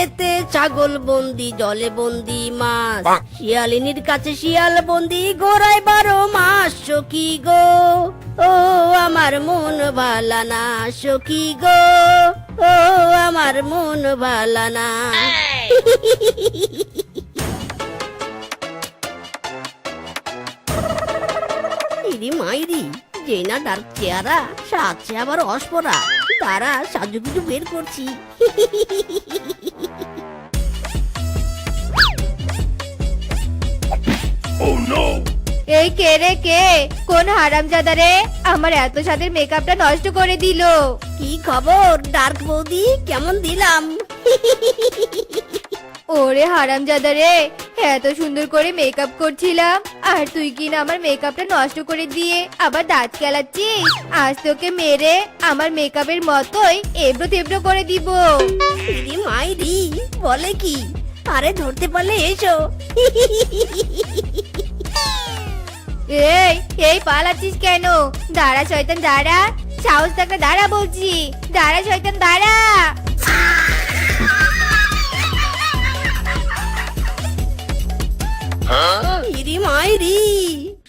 খেতে ছাগল বন্দি জলে বন্দি মাছ। শিয়ালিনীর কাছে শিয়াল বন্দি গোড়ায় বারো মাস সখী গো। ও আমার মন ভালা না সখী গো। ও আমার মন ভালা না। ইরি মাইরি যে না ডার্ক চেহারা সাথে আবার অস্পরা। তারা সাজু কিছু বের করছি। এই কে রে কে? কোন হারামজাদা রে? আমার এত স্বাদের মেকআপটা নষ্ট করে দিল। কি খবর ডার্ক বৌদি? কেমন দিলাম? ওরে হারামজাদা রে এত সুন্দর করে মেকআপ করছিলাম। আর তুই কি না আমার মেকআপটা নষ্ট করে দিয়ে আবার দাঁত কেলাচ্ছিস? আজ তোকে মেরে আমার মেকআপের মতোই এবড়ো তেবড়ো করে দিব। ইরি মাইরি বলে কি? আরে ধরতে পারলে এসো। এই এই পালাচ্ছিস কেন? দাঁড়া শয়তান দাঁড়া। সাহস থাকলে দাঁড়া বলছি। দাঁড়া শয়তান দাঁড়া। ইরি মাইরি।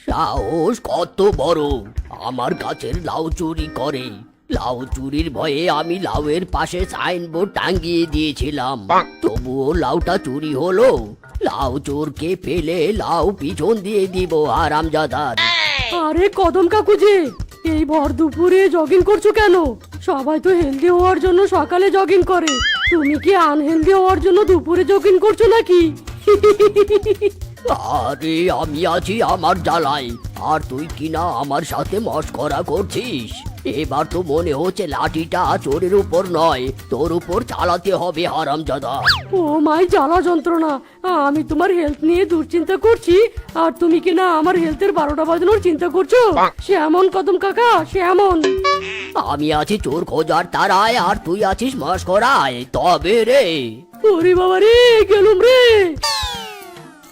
সাহস কত বড়। আমার গাছের লাউ চুরি করে। লাউ চুরির ভয়ে আমি লাউয়ের পাশে সাইনবোর্ড টাঙ্গিয়ে দিয়েছিলাম। তবুও লাউটা চুরি হলো। লাউ চোরকে ফেলে লাউ পিছন দিয়ে দিব আরামজাদার আরে কদম কাকু যে এই ভর দুপুরে জগিং করছ কেন? সবাই তো হেলদি হওয়ার জন্য সকালে জগিং করে। তুমি কি আনহেলদি হওয়ার জন্য দুপুরে জগিং করছ নাকি? আরে আমি আছি আমার জ্বালায়। আর তুই কিনা আমার সাথে মস্করা করছিস? এবার তো মনে হচ্ছে লাঠিটা চোরের উপর নয় তোর উপর চালাতে হবে হারামজাদা। ও মাই জ্বালা যন্ত্রণা আমি তোমার হেলথ নিয়ে দুশ্চিন্তা করছি আর তুমি কি না আমার হেলথের বারোটা বাজানোর চিন্তা করছ? সে এমন কদম কাকা সে এমন। আমি আছি চোর খোঁজার তারায় আর তুই আছিস মস্করায় তবে রে। ওরে বাবা রে গেলুম রে।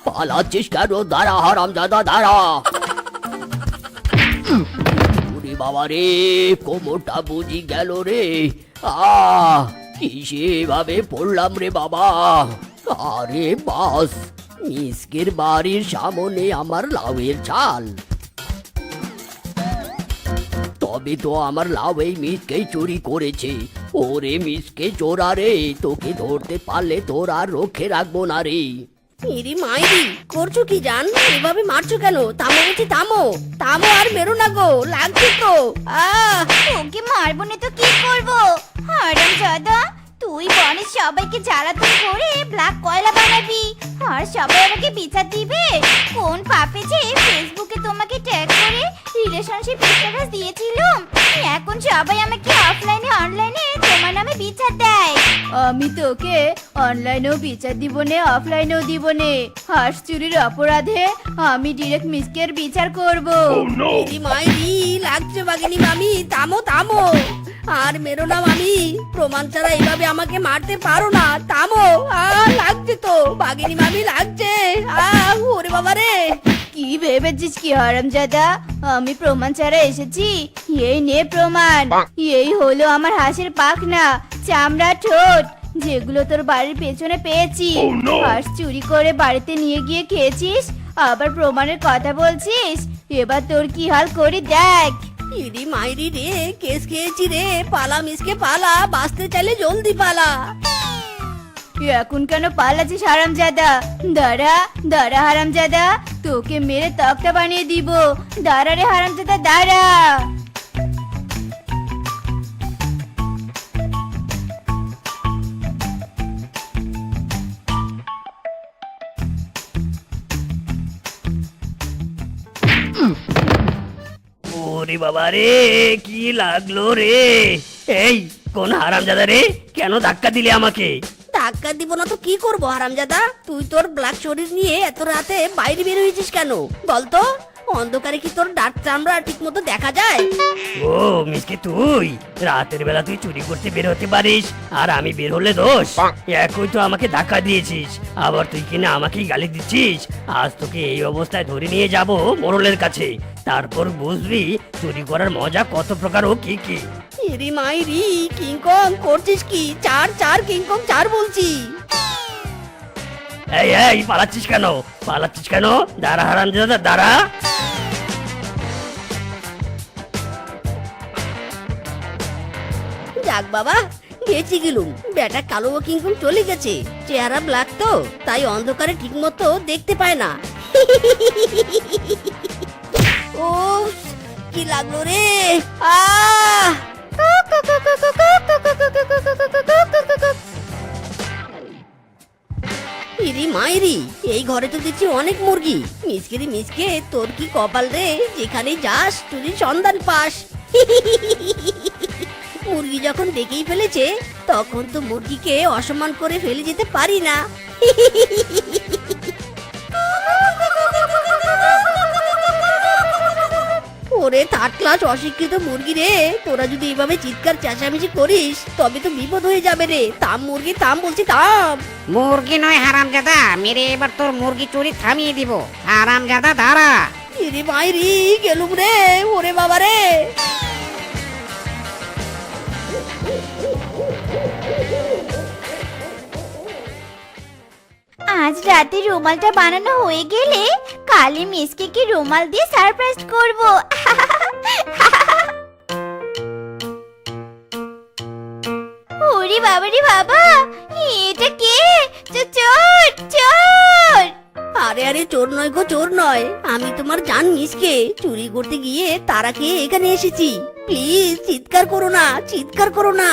পালাচ্ছিস কেন? দাঁড়া হারামজাদা দাঁড়া। বাবা রে কোমরটা বুঝি গেল রে। আহ কিসে ভাবে পড়লাম রে বাবা। আরে বাস, মিসকের বাড়ির সামনে আমার লাউয়ের চাল। তবে তো আমার লাউ এই মিসকেই চুরি করেছে। ওরে মিসকে চোরা রে, তোকে ধরতে পারলে তোর আর রক্ষে রাখব না রে। ইরি মাইরি, করছ কি জান? এভাবে মারছো কেন? থামো বলছি থামো। থামো আর মেরো না গো, লাগছে তো। আহ, ওকে মারবো না তো কি করব? হারাম জাদা তুই বনের সবাইকে জ্বালাতন করে ব্ল্যাক কয়লা বানাবি। আর সবাই আমাকে বিচার দিবে। কোন পাপে যে ফেসবুকে তোমাকে ট্যাগ করে রিলেশনশিপ স্ট্যাটাস দিয়েছিলাম। এখন সবাই আমাকে অফলাইনে অনলাইনে তোমার নামে বিচার দেয়। আমি তোকে অনলাইনেও বিচার দিব নে অফলাইনেও দিব নে। হাঁস চুরির অপরাধে আমি ডিরেক্ট মিসকের বিচার করব। ইরি মাইরি লাগছে বাগিনি মামি থামো থামো আর মেরো না মামি প্রমাণ ছাড়া এইভাবে আমাকে মারতে পারো না। থামো। আহ লাগছে তো। বাগিনি মামি লাগছে। আহ ওরে বাবা রে। কি ভেবেছিস কি হারামজাদা আমি প্রমাণ ছাড়া এসেছি। এই নে প্রমাণ। এই হলো আমার হাঁসের পাখনা। চামড়া ঠোঁট। যেগুলো তোর বাড়ির পেছনে পেয়েছি। হাঁস চুরি করে বাড়িতে নিয়ে গিয়ে খেয়েছিস। আবার প্রমাণের কথা বলছিস। এবার তোর কি হাল করি দেখ। ইরি মাইরি রে, কেস খেয়েছি রে, পালা মিসকে পালা, বাঁচতে চাইলে জলদি পালা। এখন কেন পালাচ্ছিস হারামজাদা? দাঁড়া দাঁড়া হারামজাদা, তোকে মেরে তক্তা বানিয়ে দিব। দাঁড়া রে হারামজাদা, দাঁড়া। ওরে বাবা রে, কি লাগল রে। এই, কোন হারামজাদা রে, কেন ধাক্কা দিলে আমাকে? ধাক্কা দিব না তো কি করব হারামজাদা? তুই তোর ব্ল্যাক শরীর নিয়ে এত রাতে বাইরে বের হয়েছিস কেন? বলতো? অন্ধকারে কি তোর ডাক চামড়া ঠিক মতো দেখা যায়? ও মিসকে তুই রাতের বেলা তুই চুরি করতে বের হতে পারিস আর আমি বের হলে দোষ। একই তো আমাকে ধাক্কা দিয়েছিস আবার তুই কিনা আমাকেই গালি দিচ্ছিস। আজ তোকে এই অবস্থায় ধরে নিয়ে যাব মোড়লের কাছে। তারপর বুঝবি চুরি করার মজা কত প্রকার ও কি কি। এরি মাইরি কিংকং করছিস কি? চার চার কিংকং চার বলছি। এই এই পালাচ্ছিস কেন? পালাচ্ছিস কেন? দাঁড়া হারান দাদা দাঁড়া। যাক বাবা, গেছি গেলুম। বেটা কালো ও কিংকং চলে গেছে, চেহারা ব্ল্যাক তো, তাই অন্ধকারে ঠিক মতো দেখতে পায় না। ও, কি লাগল রে? ইরি মাইরি, এই ঘরে তো দেখছি অনেক মুরগি। মিসকেরি মিসকে, তোর কি কপাল রে? যেখানে যাস, তুই সন্ধান পাস। মুরগি যখন দেখেই ফেলেছে তখন তো মুরগিকে অসম্মান করে ফেলে যেতে পারি না। ওরে থার্ড ক্লাস অশিক্ষিত মুরগি রে তোরা যদি এইভাবে চিৎকার চেঁচামেচি করিস তবে তো বিপদ হয়ে যাবে রে। তাম মুরগি তাম বলছি তাম মুরগি নয় হারামজাদা মেরে এবার তোর মুরগি চুরি থামিয়ে দিব। হারামজাদা দাঁড়া। ইরে মাইরি গেলুম রে ওরে বাবা রে। আজ রাতে রুমালটা বানানো হয়ে গেলে কালি মিসকে কি রুমাল দিয়ে সারপ্রাইজ করব। ওরে বাবা রে বাবা এটা কে? চোর চোর আরে আরে চোর নয় গো চোর নয়। আমি তোমার জান মিসকে চুরি করতে গিয়ে তারা খেয়ে এখানে এসেছি? প্লিজ চিৎকার করো না চিৎকার করো না।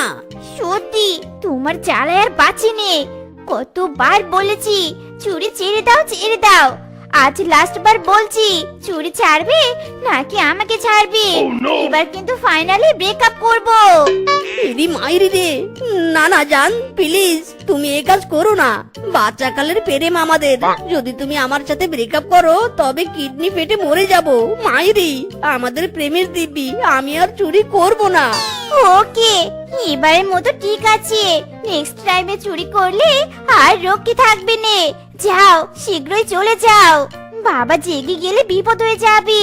সত্যি তোমার জ্বালায় আর বাঁচি নে। কতবার বলেছি চুরি ছেড়ে দাও ছেড়ে দাও। আজ লাস্ট বার বলছি চুরি ছাড়বে নাকি আমাকে ছাড়বে? এবার কিন্তু ফাইনালি ব্রেকআপ করব। এরি মাইরি রে। না না জান প্লিজ তুমি এ কাজ করো না। বাচ্চা কালের প্রেম আমাদের। যদি তুমি আমার সাথে ব্রেকআপ করো তবে কিডনি ফেটে মরে যাব। মাইরি আমাদের প্রেমের দিব্যি আমি আর চুরি করব না। ওকে এবারের মতো ঠিক আছে। নেক্সট টাইমে চুরি করলে আর রক্ষে থাকবে নে। যাও শীঘ্রই চলে যাও। বাবা জেগে গেলে বিপদ হয়ে যাবে।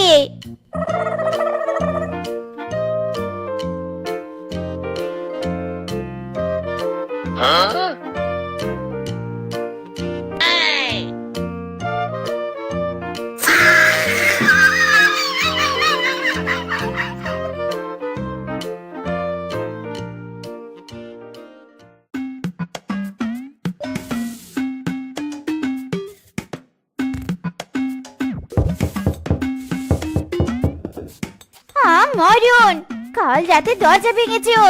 রাতে দরজা ভেঙেছো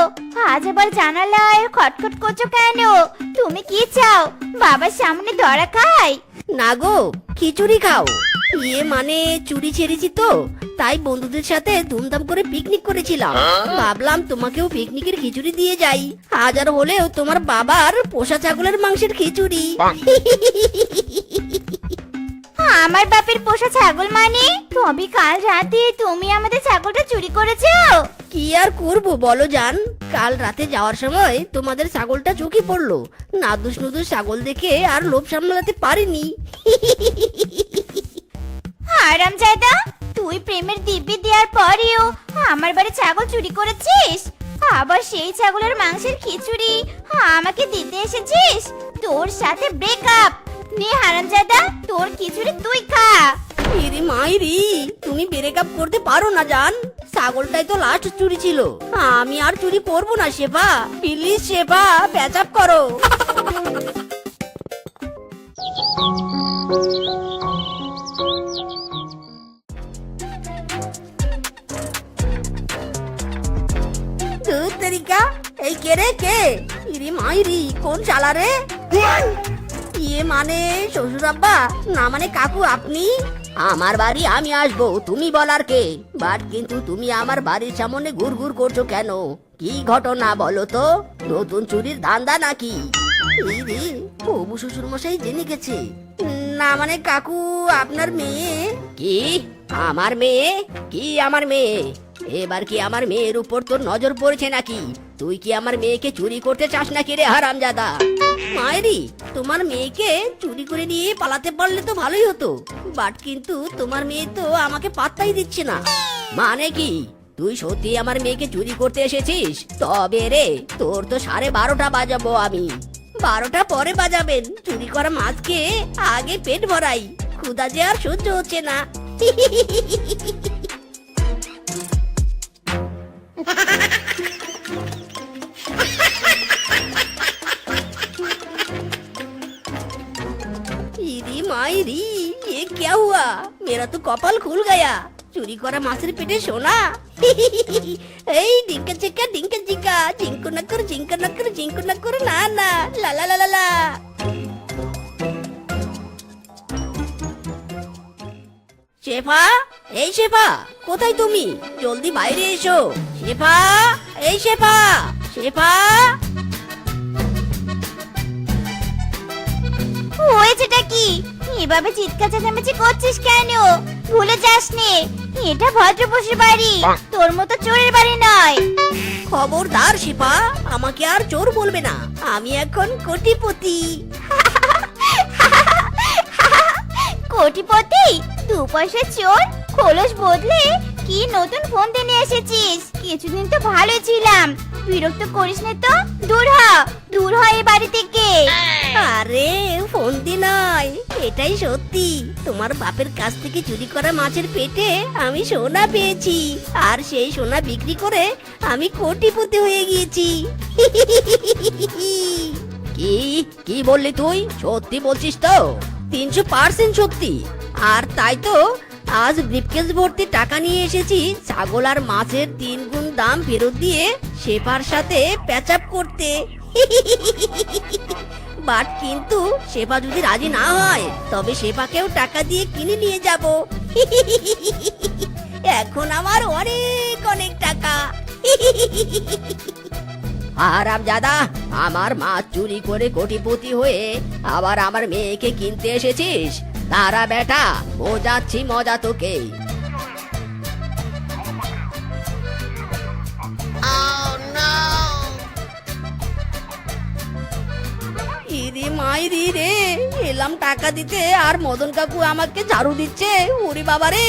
আজ আবার জানালায় খটখট করছ কেন? তুমি কি চাও? বাবার সামনে ধরা খাই? না গো খিচুড়ি খাও। ইয়ে মানে চুরি ছেড়েছি তো তাই বন্ধুদের সাথে ধুমধাম করে পিকনিক করেছিলাম। ভাবলাম তোমাকেও পিকনিকের খিচুড়ি দিয়ে যাই। হাজার হলেও তোমার বাবার পোষা ছাগলের মাংসের খিচুড়ি। আমার বাপের পোষা ছাগল মানে? তবে কাল রাতে তুমি আমাদের ছাগলটা চুরি করেছ। কি আর করব বলো জান? কাল রাতে যাওয়ার সময় তোমাদের ছাগলটা চোখে পড়ল। নাদুস নুদুস ছাগল দেখে আর লোভ সামলাতে পারিনি। আরাম জায়দা তুই প্রেমের দিব্যি দেওয়ার পরেও আমার বাড়ি ছাগল চুরি করেছিস? আবার সেই ছাগলের মাংসের খিচুড়ি আমাকে দিতে এসেছিস? তোর সাথে ব্রেকআপ নে হারামজাদা তোর খিচুড়ি তুই খা। ইরি মাইরি তুমি ব্রেকআপ করতে পারো না জান। ছাগলটাই তো লাস্ট চুরি ছিল। আমি আর চুরি করব না শেফা। প্লিজ শেফা প্যাচাপ করো। তেরিকা এই কে রে কে? ইরি মাইরি কোন চালা রে? মানে শ্বশুর আব্বা না মানে কাকু, আপনি? আমার বাড়ি আমি আসব, তুমি বলার কে? বাট কিন্তু তুমি আমার বাড়ির সামনে ঘুর ঘুর করছ কেন? কি ঘটনা বলো তো? নতুন চুরির ধান্দা নাকি? রে প্রভু শ্বশুর মশাই জেনে গেছে। না মানে কাকু, আপনার মেয়ে? কি? আমার মেয়ে? কি আমার মেয়ে? এবার কি আমার মেয়ের উপর তোর নজর পড়েছে নাকি? তুই কি আমার মেয়েকে চুরি করতে চাস না নাকি রে হারামজাদা? মায়েরি, তোমার মেয়েকে চুরি করে নিয়ে পালাতে পারলে তো ভালোই হতো। বাট কিন্তু তোমার মেয়ে তো আমাকে পাত্তাই দিচ্ছে না। মানে কি? তুই সত্যি আমার মেয়েকে চুরি করতে এসেছিস? তবে রে, তোর তো সাড়ে বারোটা বাজাবো আমি। বারোটা পরে বাজাবেন। চুরি করা মাছকে আগে পেট ভরাই। ক্ষুদা যে আর সহ্য হচ্ছে না। इरी मायरी ये क्या हुआ मेरा तो कपाल खुल गया চুরি করা মাছের পেটে সোনা এই ডিঙ্কা চিকা ডিঙ্কা চিকা জিঙ্কু নাকুর জিঙ্কু নাকুর জিঙ্কু নাকুর না না লা লা লা লা লা শেফা এই শেফা কোথায় তুমি জলদি বাইরে এসো শেফা এই শেফা শেফা হয়েছেটা কি এভাবে চিৎকার চেঁচামেচি করছিস কেন? ভুলে যাস নে এটা ভদ্রপশুর বাড়ি। তোর মতো চোরের বাড়ি নয়। খবরদার শিপা আমাকে আর চোর বলবে না। আমি এখন কোটিপতি। কোটিপতি? দু পয়সা চোর? খোলস বদলে নতুন ফোন দিয়ে নিয়ে এসেছিস। কিছুদিন তো ভালো ছিলাম। বিরক্ত করিস না তো। দূর হ দূর হ এই বাড়ি থেকে। আরে ফোন দি নয় এটাই সত্যি। তোমার বাপের কাছ থেকে চুরি করা মাছের পেটে আমি সোনা পেয়েছি। আর সেই সোনা বিক্রি করে আমি কোটিপতি হয়ে গিয়েছি। কি কি বললি তুই? সত্যি বলছিস তো? তিনশো পার্সেন্ট সত্যি। আর তাই তো আজ ব্রিফকেস ভর্তি টাকা নিয়ে এসেছি। ছাগল আর মাছের তিন গুণ দাম ফেরত দিয়ে শেফার সাথে প্যাচ আপ করতে। বাট কিন্তু শেফা যদি রাজি না হয়, তবে শেফাকেও টাকা দিয়ে কিনে নিয়ে যাব। এখন আমার অনেক অনেক টাকা। আরাম দাদা, আমার মাছ চুরি করে কোটিপতি হয়ে আবার আমার মেয়েকে কিনতে এসেছিস? তারা বেটা বোঝাচ্ছি মজা তোকে। ইরে মাইরি রে এলাম টাকা দিতে আর মদন কাকু আমাকে ঝাড়ু দিচ্ছে ওরে বাবা রে।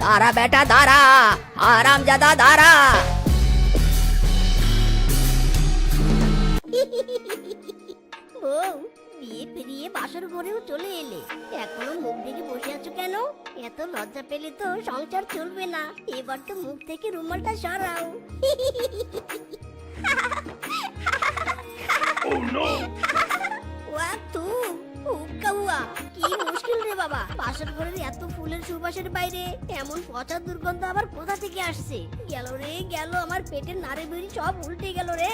দাঁড়া বেটা দাঁড়া আরাম জাদা দাঁড়া। বউ বিয়ে পেরিয়ে বাসর ঘরেও চলে এলে। এখনও মুখ দেখে বসে আছো কেন? এত লজ্জা পেলে তো সংসার চলবে না। এবার তো মুখ থেকে রুমালটা সরাও। ওয়া কি মুশকিল রে বাবা? বাসর ঘরের এত ফুলের সুবাসের বাইরে এমন পচা দুর্গন্ধ আবার কোথা থেকে আসছে? গেল রে, গেল, আমার পেটের নাড়ি বেরি সব উল্টে গেল রে।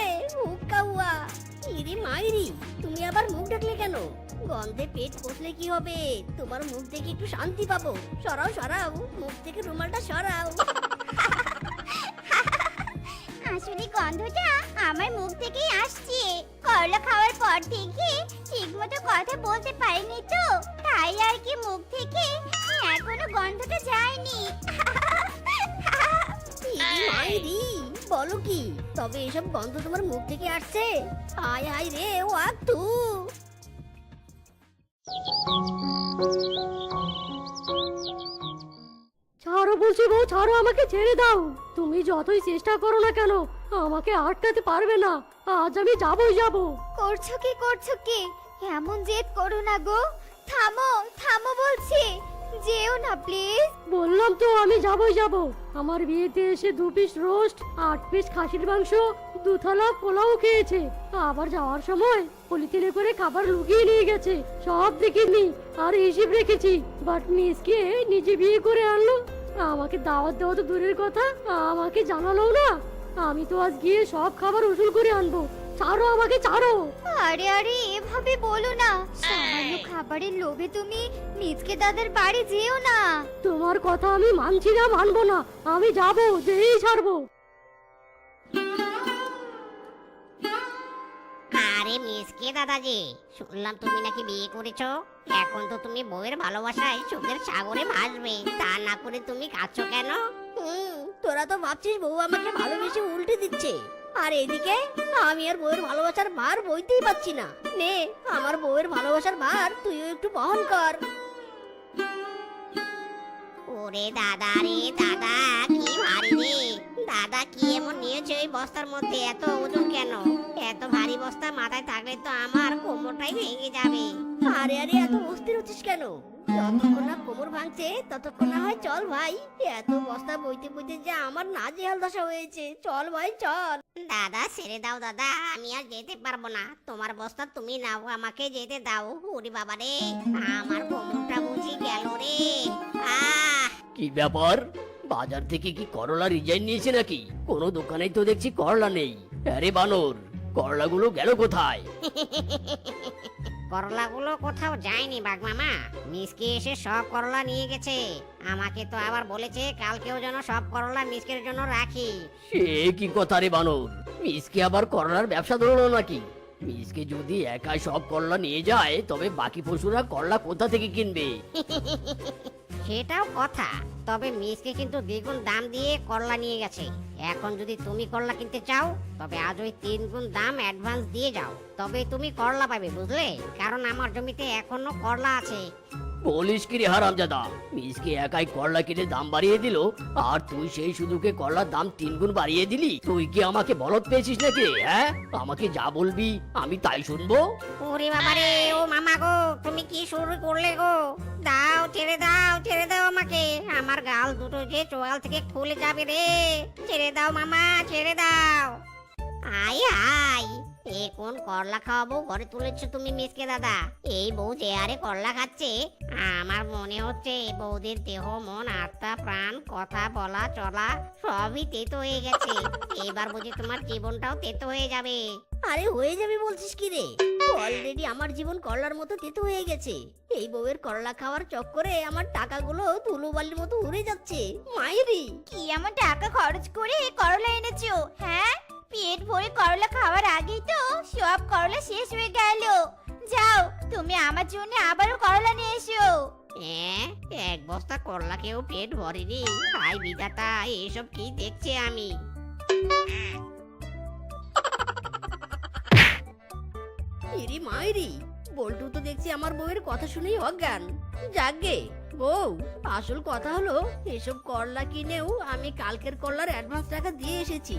উক্কা হুয়া। ইরি মাইরি, তুমি আবার মুখ ঢাকলে কেন? গন্ধে পেট পচলে কি হবে? তোমার মুখ দেখে একটু শান্তি পাবো। সরাও সরাও, মুখ থেকে রুমালটা সরাও। আসলে গন্ধটা আমার মুখ থেকেই আসছে। করলা খাওয়ার পর থেকে ঠিকমতো কথা বলতে পারিনি তো। তাই আর কি মুখ থেকে এখনও গন্ধটা যায়নি। ইরি মাইরি বলো কি, তবে এসব গন্ধ তোমার মুখ থেকে আসছে? হায় হায় রে, ও তু বলছি বউ ছাড়ো আমাকে ছেড়ে দাও। তুমি যতই চেষ্টা করো না কেন আমাকে আটকাতে পারবে না। আজ আমি যাবই যাব। করছ কি করছ কি? এমন জেদ করো না গো। থামো থামো বলছি। যেও না প্লিজ। বললাম তো আমি যাবই যাব। আমার বিয়েতে এসে দু পিস রোস্ট আট পিস খাসির মাংস দু থালা পোলাও খেয়েছে। আবার যাওয়ার সময় পলিথিনে করে খাবার লুকিয়ে নিয়ে গেছে। সব দেখিনি আর হিসেব রেখেছি। বাট মিসকে নিজে বিয়ে করে আনলো। আমাকে দাওয়াত দেওয়া তো দূরের কথা আমাকে জানালো না। আমি তো আজ গিয়ে সব খাবার উসুল করে আনব। ছাড়ো আমাকে ছাড়ো। আরে আরে এভাবে বলো না। সামান্য খাবারের লোভে তুমি নিজকে দাদার বাড়ি যেও না। তোমার কথা আমি মানছি না মানবো না। আমি যাব যেই ছাড়বো। আরে মিসকে দাদাজি শুনলাম তুমি নাকি বিয়ে করেছ। এখন তো তুমি বউয়ের ভালোবাসায় সুখের সাগরে ভাসবে তা না করে তুমি কাঁদছো কেন? হুম, তোরা তো ভাবছিস বউ আমাকে ভালোবেসে উল্টে দিচ্ছে। আর এদিকে আমি আর বউয়ের ভালোবাসার ভার বইতেই পাচ্ছি না। নে আমার বউয়ের ভালোবাসার ভার তুইও একটু বহন কর। ওরে দাদা রে দাদা কি ভারী রে। দাদা কি এমন নিয়েছে ওই বস্তার মধ্যে? এত ওজন কেন? এত ভারী বস্তা মাথায় থাকলে তো আমার কোমরটাই ভেঙে যাবে। আরে আরে এত অস্থির হচ্ছিস কেন? যতক্ষণ না কোমর ভাঙছে ততক্ষণ না হয় চল ভাই। এত বস্তা বইতে বইতে যে আমার নাজেহাল দশা হয়েছে। চল ভাই চল। দাদা ছেড়ে দাও দাদা আমি আর যেতে পারব না। তোমার বস্তা তুমি নাও আমাকে যেতে দাও। ওরে বাবা রে আমার কোমরটা বুঝি গেল রে। আহ! কি ব্যাপার? বাজার থেকে কি করলা রিজাইন নিয়েছে নাকি? কোনো দোকানেই তো দেখছি করলা নেই। আরে বানর করলাগুলো গেল কোথায়? করলাগুলো কোথাও যায়নি বাগমামা মিসকে এসে সব করলা নিয়ে গেছে। আমাকে তো আবার বলেছে কালকেও যেন সব করলা মিসকের জন্য রাখি। সে কি কথা রে বানর? মিসকে আবার করলার ব্যবসা ধরলো নাকি? মিসকে যদি একাই সব করলা নিয়ে যায় তবে বাকি পশুরা করলা কোথা থেকে কিনবে? সেটাও কথা। তবে মিসকে কিন্তু দ্বিগুণ দাম দিয়ে করলা নিয়ে গেছে। এখন যদি তুমি করলা কিনতে চাও তবে আজ ওই তিন গুণ দাম অ্যাডভান্স দিয়ে যাও। তবে তুমি করলা পাবে বুঝলে? কারণ আমার জমিতে এখনও করলা আছে। বলিস কি রে হারামজাদা? মিসকে একাই করলা কিনে দাম বাড়িয়ে দিল আর তুই সেই সুযোগে করলার দাম তিন গুণ বাড়িয়ে দিলি? তুই কি আমাকে বলদ পেয়েছিস নাকি হ্যাঁ? আমাকে যা বলবি আমি তাই শুনব? ওরে বাবারে ও মামা গো তুমি কি শুরু করলে গো? দাও ছেড়ে দাও ছেড়ে দাও। আমার গাল দুটো যে চোয়াল থেকে খুলে যাবে রে। ছেড়ে দাও মামা ছেড়ে দাও। আই আই এ কোন করলা খাওয়াবো? ঘরে তুলেছো তুমি মিসকে দাদা। এই বউ যে আরে করলা খাচ্ছে আমার মনে হচ্ছে এই বউদের দেহ মন আত্মা প্রাণ কথা বলা চলা সবই তেতো হয়ে গেছে। এবার বুঝি তোমার জীবনটাও তেতো হয়ে যাবে। আরে হয়ে যাবে বলছিস কি রে? অলরেডি আমার জীবন করলার মতো তেতো হয়ে গেছে। এই বউয়ের করলা খাওয়ার চক্করে আমার টাকাগুলো ধুলোবালির মতো উড়ে যাচ্ছে। মাইরি! কি এমন টাকা খরচ করে করলা এনেছো হ্যাঁ? পেট ভরে করলা খাওয়ার আগেই তো সব করলা শেষ হয়ে গেল। যাও তুমি আমার জন্য আবারও করলা নিয়ে এসো। হ্যাঁ এক বস্তা করলা কেউ পেট ভরেনি। হাই বিধাতা এসব কি দেখছে আমি? ইরি মাইরি বল্টু তো দেখছি আমার বউয়ের কথা শুনেই অজ্ঞান। যাগে বউ আসল কথা হলো এসব করলা কিনেও আমি কালকের করলার অ্যাডভান্স টাকা দিয়ে এসেছি।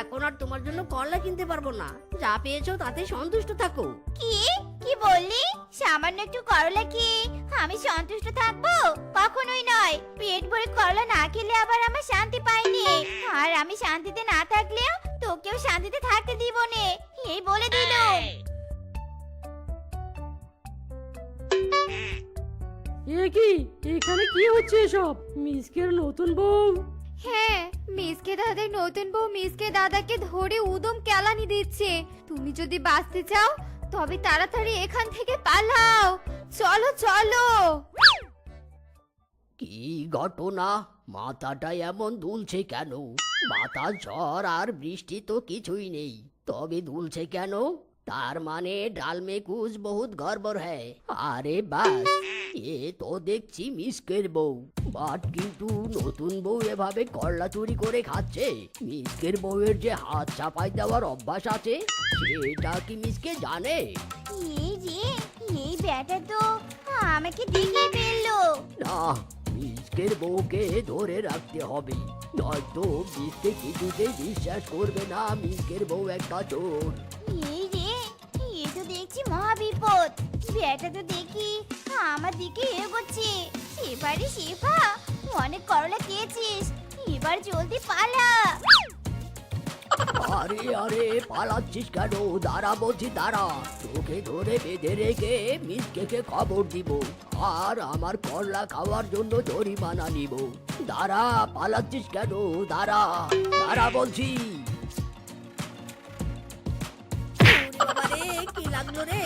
এখন আর তোমার জন্য করলা কিনতে পারব না। যা পেয়েছ তাতে সন্তুষ্ট থাকো। কি? কি বললি? সামান্য একটু করলা কি? আমি সন্তুষ্ট থাকব? কখনোই নয়। পেট ভরে করলা না খেলে আবার আমার শান্তি পাইনি। আর আমি শান্তিতে না থাকলেও তোকেও শান্তিতে থাকতে দিব নে। এই বলে দিলুম। এ কি? এখানে কি হচ্ছে এসব? মিসকের নতুন বউ? হ্যাঁ মিসকে দাদার নতুন বউ মিসকে দাদাকে ধরে উদম কেলানি দিচ্ছে। তুমি যদি বাঁচতে চাও তবে তাড়াতাড়ি এখান থেকে পালাও। চলো চলো। কি ঘটনা? মাথাটা এমন দুলছে কেন? মাথা ঝড় আর বৃষ্টি তো কিছুই নেই। তবে দুলছে কেন? তার মানে ডাল মে কুছ বহুত গড়বড় হ্যায়। আরে বাস এ তো দেখছি মিসকের বউ। বাট কিন্তু নতুন বউ এভাবে করলা চুরি করে খাচ্ছে। মিসকের বউয়ের যে হাত চাপাই দেওয়ার অভ্যাস আছে সেটা কি মিসকে জানে? এই যে এই ব্যাটা তো আমাকে দেখিয়ে ফেলল। না মিসকের বউকে ধরে রাখতে হবে। নয়তো মিসকে কিছুতেই বিশ্বাস করবে না মিসকের বউ একটা চোর। দেখছি মহা বিপদ ব্যাটা তো দেখি, আমার দিকে এগোচ্ছে। সেবারে শেফা, অনেক করলা খেয়েছিস, এবার জলদি পালা। আরে আরে, পালাচ্ছিস কেন? দাঁড়া বলছি, দাঁড়া। তোকে ধরে বেঁধে রেখে মিসকে খবর দিব, আর আমার করলা খাওয়ার জন্য জরিমানা নিব। দাঁড়া, পালাচ্ছিস কেন? দাঁড়া দাঁড়া বলছি। কি লাগল রে?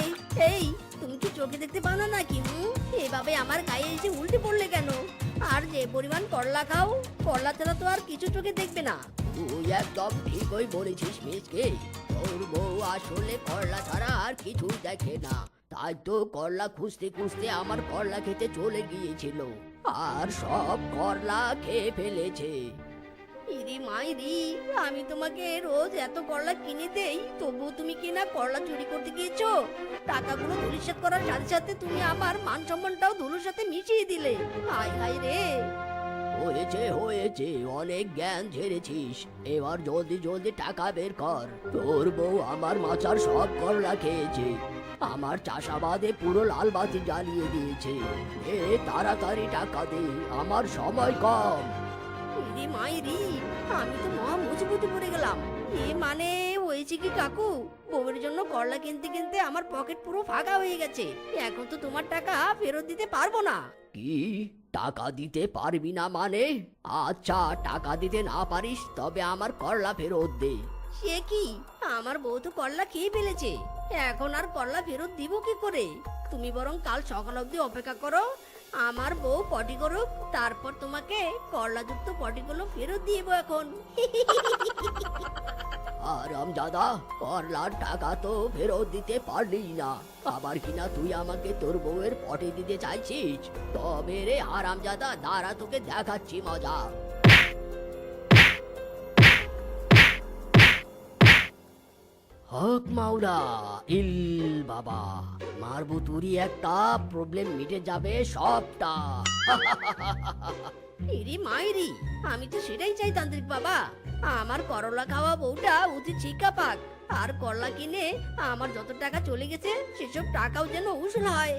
এই, তুমি কি চোখে দেখতে পাও না নাকি? এভাবে আমার গায়ে এসে উল্টে পড়লে কেন? আর যে পরিমাণ করলা খাও, করলা ছাড়া তো আর কিছু চোখে দেখবে না। তুই একদম ঠিকই বলেছিস মিসকে। তোর বউ আসলে করলা ছাড়া আর কিছুই দেখে না। তাই তো করলা খুঁজতে খুঁজতে আমার করলা খেতে চলে গিয়েছিল। আর সব করলা খেয়ে ফেলেছে। ইরি মাইরি, আমি তোমাকে রোজ এত করলা কিনে দেই, তবুও তুমি কি না করলা চুরি করতে গিয়েছো? টাকাগুলো ধূলিসাৎ করার সাথে সাথে তুমি আমার মান সম্মানটাও ধুলোর সাথে মিশিয়ে দিলে। হাই হাই রে। হয়েছে হয়েছে, অনেক জ্ঞান ঝেড়েছিস। এবার জলদি জলদি টাকা বের কর। তোর বউ আমার মাচার সব করলা খেয়েছে। আমার চাষাবাদে পুরো লাল বাতি জ্বালিয়ে দিয়েছে। এ তাড়াতাড়ি টাকা দে, আমার সময় কম। ইরি মাইরি আমি তো মহা মজবুতি পড়ে গেলাম। এ মানে হয়েছে কি কাকু? বউয়ের জন্য করলা কিনতে কিনতে আমার পকেট পুরো ফাঁকা হয়ে গেছে। এখন তো তোমার টাকা ফেরত দিতে পারব না। কি? টাকা দিতে পারবি না মানে? আচ্ছা টাকা দিতে না পারিস তবে আমার করলা ফেরত দে। সে কি? আমার বউ তো করলা খেয়ে ফেলেছে। এখন আর করলা ফেরত দিব কি করে? তুমি বরং কাল সকাল অবধি অপেক্ষা করো আমার বউ পটি করুক, তারপর তোমাকে করলাযুক্ত পটিগুলো ফেরত দিব এখন। আরাম দাদা করলার টাকা তো ফেরত দিতে পারলি না। আবার কিনা তুই আমাকে তোর বউয়ের পটি দিতে চাইছিস? তবে রে আরাম দাদা দাঁড়া তোকে দেখাচ্ছি মজা। হক মাওলা ইল বাবা। মারবো তুরি একটা প্রবলেম মিটে যাবে সবটা। ইরি মাইরি আমি তো সেটাই চাই তান্ত্রিক বাবা। আমার করলা খাওয়া বউটা উচিত শিক্ষা পাক আর করলা কিনে আমার যত টাকা চলে গেছে সেসব টাকাও যেন উসুল হয়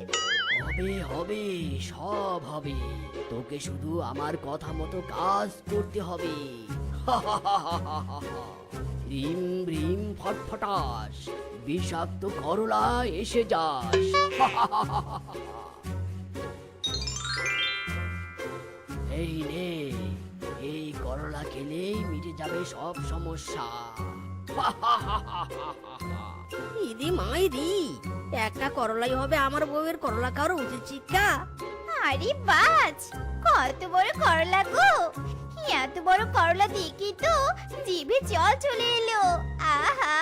হবে হবে সব হবে। তোকে শুধু আমার কথা মতো কাজ করতে হবে। রিম রিম ফটফটাস, বিষাক্ত করলা এসে যাস। এই নে, এই করলা খেলেই মিটে যাবে সব সমস্যা। ইদি মাইরি একটা করলাই হবে আমার বউয়ের করলা খাওয়ার উচিত শিক্ষা। আরে বাজ কত বড় করলা গো। এত বড় করলা দেখি তো জিভে জল চলে এলো। আহা!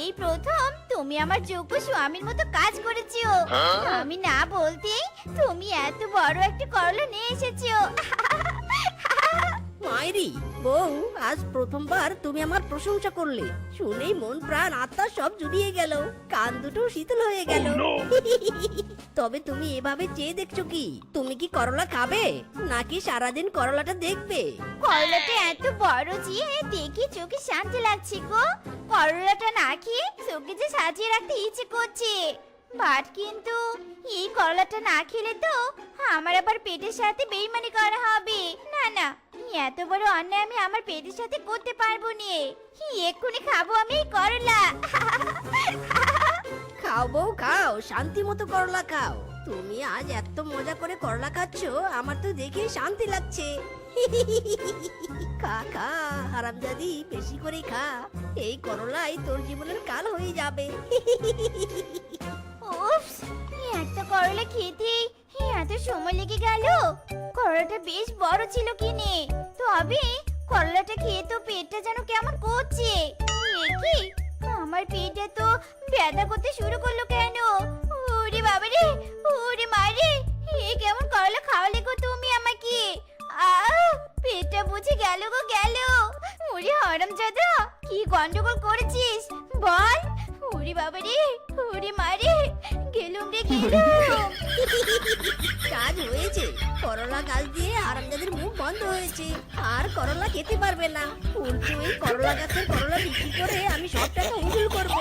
এই প্রথম তুমি আমার যোগ্য স্বামীর মতো কাজ করেছ। আমি না বলতেই তুমি এত বড় একটা করলা নিয়ে এসেছ। মাইরি বউ আজ প্রথমবার তুমি আমার প্রশংসা করলে। শুনেই মন প্রাণ আত্মা সব জুড়িয়ে গেল। কান দুটো শীতল হয়ে গেল। তবে তুমি এভাবে চেয়ে দেখছ কি? তুমি কি করলা খাবে? নাকি সারাদিন করলাটা দেখবে? করলাটা এত বড় যে দেখি চোখে শান্তি লাগছে গো। করলাটা না খেয়ে চোখে যে সাজিয়ে রাখতে ইচ্ছে করছে। বাট কিন্তু এই করলাটা না খেলে তো আমার আবার পেটের সাথে বেইমানি করা হবে। না না এত বড় অন্যায় আমি আমার পেটের সাথে করতে পারব নে। এক্ষুনি খাব আমি এই করলা। খাও বউ খাও শান্তি মতো করলা খাও। তুমি আজ এত মজা করে করলা খাচ্ছ আমার তো দেখে শান্তি লাগছে। খা খা হারামজাদি বেশি করে খা। এই করলাই তোর জীবনের কাল হয়ে যাবে। উফস একটা করলা খেতে এত সময় লেগে গেল? করলাটা বেশ বড় ছিল কিনে। তবে করলাটা খেয়ে তো পেটটা যেন কেমন করছে। কি? আমার পেটে তো ব্যথা করতে শুরু করল কেন? ওরে বাবা রে ওরে মারে, এ কেমন করলা খাওয়ালে গো তুমি আমাকে? আহ, পেটটা বুঝে গেল গো গেল। ওরে হরম কি গন্ডগোল করেছিস? বল। ওরে বাবা রে ওরে গেলুম রে গেলুম। কাজ হয়েছে। করলা গাছ দিয়ে আরামদাদের মুখ বন্ধ হয়েছে। আর করলা খেতে পারবে না। উল্টো এই করলা গাছের করলা বিক্রি করে আমি সব টাকা উসুল করব।